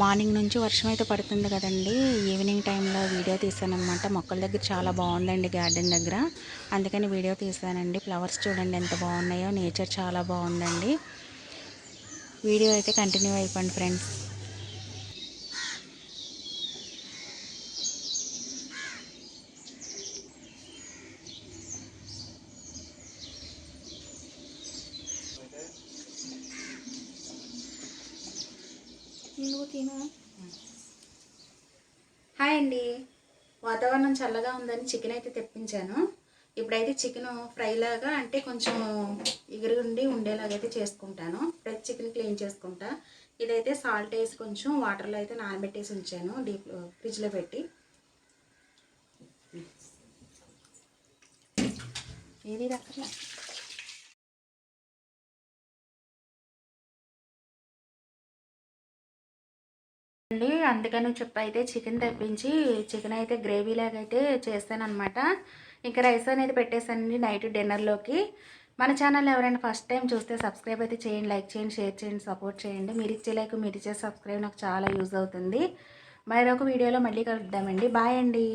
Morning నుంచి వర్షం అయితే పడుతుంది కదండి. ఈవినింగ్ టైంలో వీడియో తీసానమాట మొక్కల దగ్గర చాలా బాగుందండి గార్డెన్ దగ్గర. అందుకని వీడియో తీసానండి. ఫ్లవర్స్ చూడండి ఎంత బాగున్నాయో. నేచర్ చాలా బాగుందండి. వీడియో అయితే కంటిన్యూ అయిపోండి ఫ్రెండ్స్. హాయ్ అండి. వాతావరణం చల్లగా ఉందని చికెన్ అయితే తెప్పించాను. ఇప్పుడైతే చికెన్ ఫ్రైలాగా అంటే కొంచెం ఎగురుగుండి ఉండేలాగా అయితే చేసుకుంటాను. ఇప్పుడైతే చికెన్ క్లీన్ చేసుకుంటా. ఇదైతే సాల్ట్ వేసి కొంచెం వాటర్లో అయితే నానబెట్టేసి ఉంచాను. డీప్ ఫ్రిడ్జ్లో పెట్టి. ఏది రకట్లా అండి. అందుకని చెప్పి అయితే చికెన్ తెప్పించి చికెన్ అయితే గ్రేవీ లాగా అయితే చేస్తాను అనమాట ఇంకా రైస్ అనేది పెట్టేసానండి నైట్ డిన్నర్లోకి మన ఛానల్ ఎవరైనా ఫస్ట్ టైం చూస్తే సబ్స్క్రైబ్ అయితే చేయండి లైక్ చేయండి షేర్ చేయండి సపోర్ట్ చేయండి. మీరు ఇచ్చే లైక్ మీరు ఇచ్చే సబ్స్క్రైబ్ నాకు చాలా యూజ్ అవుతుంది. మరొక వీడియోలో మళ్ళీ కలుద్దామండి. బాయ్ అండి.